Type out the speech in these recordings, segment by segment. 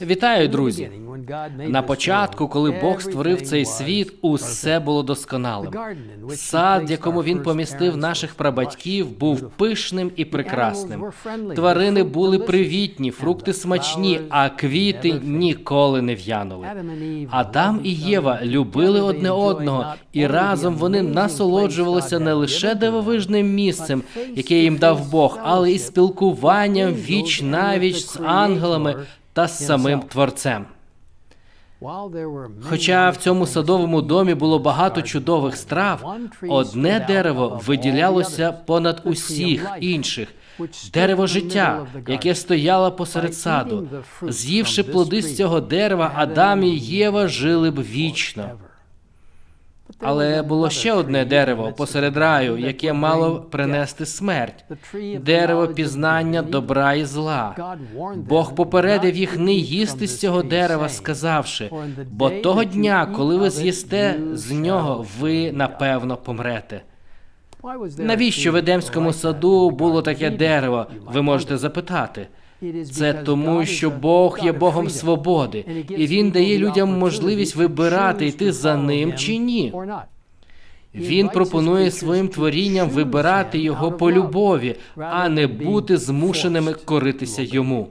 Вітаю, друзі! На початку, коли Бог створив цей світ, усе було досконалим. Сад, в якому він помістив наших прабатьків, був пишним і прекрасним. Тварини були привітні, фрукти смачні, а квіти ніколи не в'янули. Адам і Єва любили одне одного, і разом вони насолоджувалися не лише дивовижним місцем, яке їм дав Бог, але й спілкуванням віч навіч з ангелами та з самим Творцем. Хоча в цьому садовому домі було багато чудових страв, одне дерево виділялося понад усіх інших. Дерево життя, яке стояло посеред саду. З'ївши плоди з цього дерева, Адам і Єва жили б вічно. Але було ще одне дерево посеред раю, яке мало принести смерть дерево пізнання добра і зла. Бог попередив їх не їсти з цього дерева, сказавши, бо того дня, коли ви з'їсте з нього, ви напевно помрете. Навіщо в Едемському саду було таке дерево? Ви можете запитати. Це тому, що Бог є Богом свободи, і Він дає людям можливість вибирати, йти за ним чи ні. Він пропонує своїм творінням вибирати його по любові, а не бути змушеними коритися йому.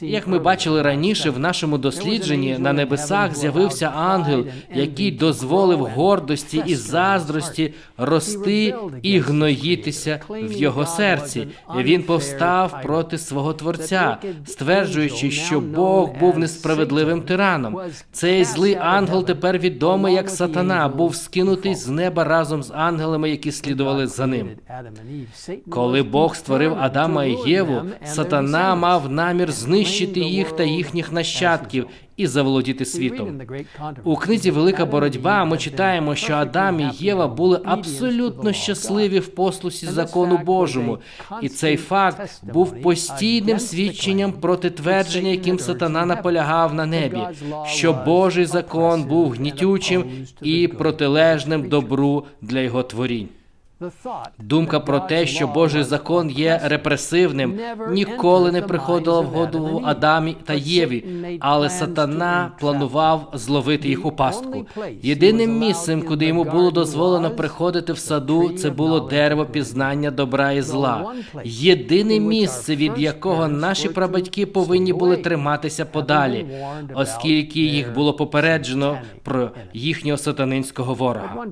Як ми бачили раніше в нашому дослідженні, на небесах з'явився ангел, який дозволив гордості і заздрості рости і гноїтися в його серці. Він повстав проти свого творця, стверджуючи, що Бог був несправедливим тираном. Цей злий ангел тепер відомий як сатана, був скинутий з неба разом з ангелами, які слідували за ним. Коли Бог створив Адама і Єву, сатана мав намір знищити їх та їхніх нащадків і заволодіти світом. У книзі Велика боротьба ми читаємо, що Адам і Єва були абсолютно щасливі в послусі закону Божому, і цей факт був постійним свідченням проти твердження, яким сатана наполягав на небі, що Божий закон був гнітючим і протилежним добру для його творінь. Думка про те, що Божий закон є репресивним, ніколи не приходила в голову Адамі та Єві, але сатана планував зловити їх у пастку. Єдиним місцем, куди йому було дозволено приходити в саду, це було дерево пізнання добра і зла. Єдине місце, від якого наші прабатьки повинні були триматися подалі, оскільки їх було попереджено про їхнього сатанинського ворога.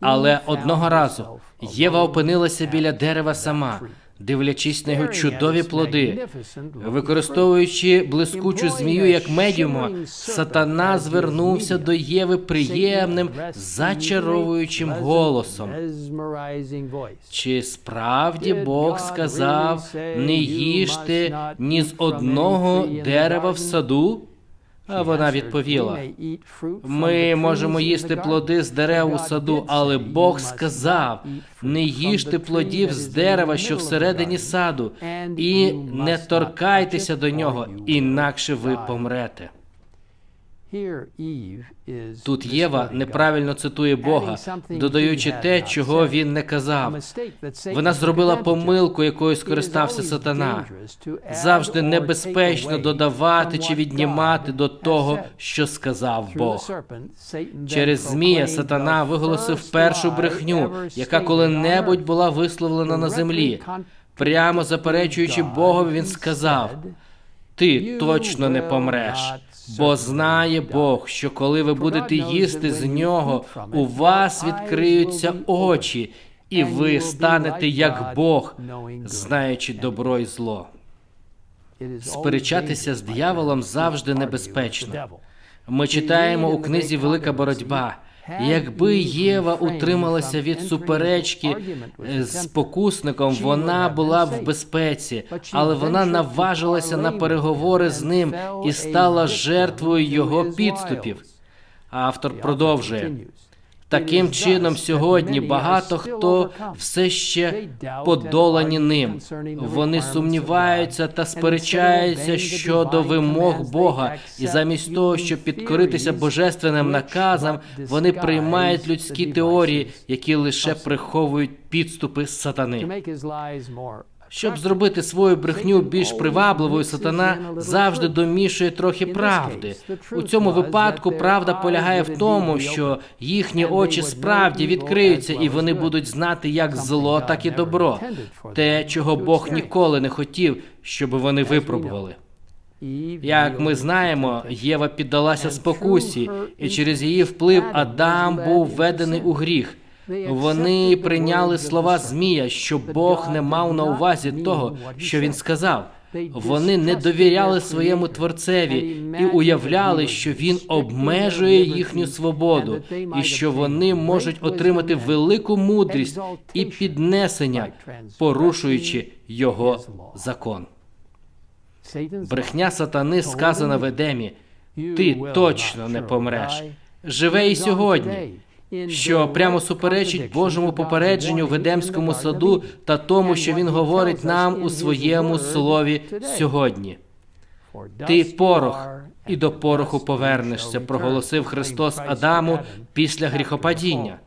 Але одного разу Єва опинилася біля дерева сама, дивлячись на його чудові плоди, використовуючи блискучу змію як медіума, сатана звернувся до Єви приємним, зачаровуючим голосом. Чи справді Бог сказав не їжте ні з одного дерева в саду? А вона відповіла: ми можемо їсти плоди з дерев у саду, але Бог сказав: не їжте плодів з дерева, що всередині саду, і не торкайтеся до нього, інакше ви помрете. Тут Єва неправильно цитує Бога, додаючи те, чого він не казав. Вона зробила помилку, якою скористався сатана. Завжди небезпечно додавати чи віднімати до того, що сказав Бог. Через змія сатана виголосив першу брехню, яка коли-небудь була висловлена на землі. Прямо заперечуючи Богові, він сказав: Ти точно не помреш. Бо знає Бог, що коли ви будете їсти з нього, у вас відкриються очі, і ви станете як Бог, знаючи добро і зло. Сперечатися з дияволом завжди небезпечно. Ми читаємо у книзі Велика боротьба. Якби Єва утрималася від суперечки з покусником, вона була б в безпеці, але вона наважилася на переговори з ним і стала жертвою його підступів. Автор продовжує. Таким чином, сьогодні багато хто все ще подолані ним. Вони сумніваються та сперечаються щодо вимог Бога, і замість того, щоб підкоритися божественним наказам, вони приймають людські теорії, які лише приховують підступи сатани. Щоб зробити свою брехню більш привабливою, сатана завжди домішує трохи правди. У цьому випадку правда полягає в тому, що їхні очі справді відкриються, і вони будуть знати як зло, так і добро. Те, чого Бог ніколи не хотів, щоб вони випробували. Як ми знаємо, Єва піддалася спокусі, і через її вплив Адам був введений у гріх. Вони прийняли слова Змія, що Бог не мав на увазі того, що він сказав. Вони не довіряли своєму творцеві і уявляли, що він обмежує їхню свободу, і що вони можуть отримати велику мудрість і піднесення, порушуючи його закон. Брехня сатани сказана в Едемі. Ти точно не помреш. Живе і сьогодні, що прямо суперечить Божому попередженню в Едемському саду та тому, що він говорить нам у своєму слові сьогодні. Ти порох, і до пороху повернешся, проголосив Христос Адаму після гріхопадіння.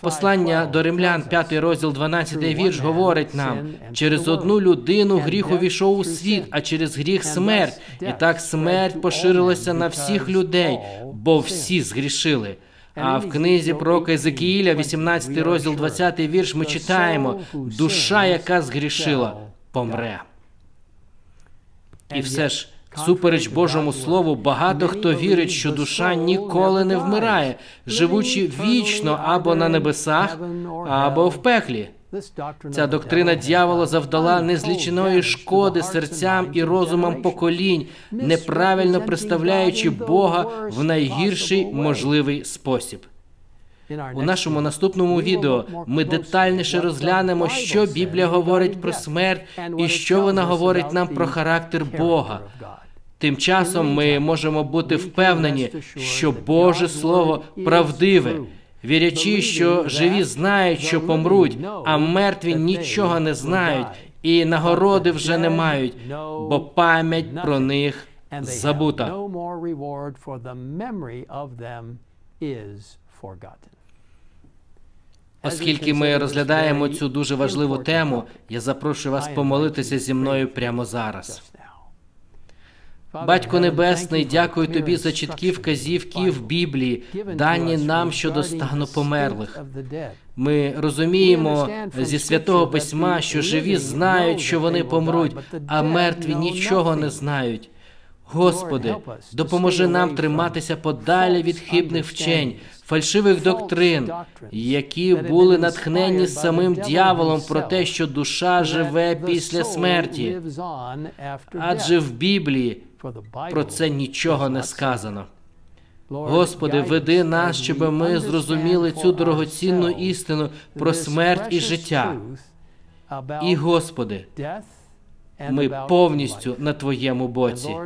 Послання до римлян, 5 розділ, 12 вірш, говорить нам: через одну людину гріх увійшов у світ, а через гріх смерть. І так смерть поширилася на всіх людей, бо всі згрішили. А в книзі пророка Езекіїля, 18 розділ, 20 вірш, ми читаємо: душа, яка згрішила, помре. І все ж, супереч Божому Слову, багато хто вірить, що душа ніколи не вмирає, живучи вічно або на небесах, або в пеклі. Ця доктрина дьявола завдала незліченої шкоди серцям і розумам поколінь, неправильно представляючи Бога в найгірший можливий спосіб. У нашому наступному відео ми детальніше розглянемо, що Біблія говорить про смерть і що вона говорить нам про характер Бога. Тим часом ми можемо бути впевнені, що Боже Слово правдиве, вірячи, що живі знають, що помруть, а мертві нічого не знають, і нагороди вже не мають, бо пам'ять про них забута. Оскільки ми розглядаємо цю дуже важливу тему, я запрошую вас помолитися зі мною прямо зараз. Батько Небесний, дякую тобі за чіткі вказівки в Біблії, дані нам щодо стану померлих. Ми розуміємо зі святого письма, що живі знають, що вони помруть, а мертві нічого не знають. Господи, допоможи нам триматися подалі від хибних вчень, фальшивих доктрин, які були натхнені самим дьяволом про те, що душа живе після смерті. Адже в Біблії про це нічого не сказано. Господи, веди нас, щоб ми зрозуміли цю дорогоцінну істину про смерть і життя. І, Господи, ми повністю на Твоєму боці,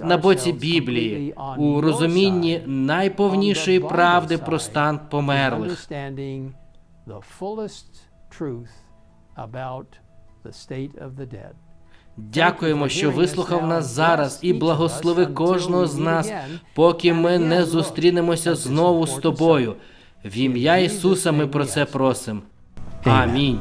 на боці Біблії, у розумінні найповнішої правди про стан померлих. Дякуємо, що вислухав нас зараз і благослови кожного з нас, поки ми не зустрінемося знову з тобою. В ім'я Ісуса ми про це просимо. Амінь.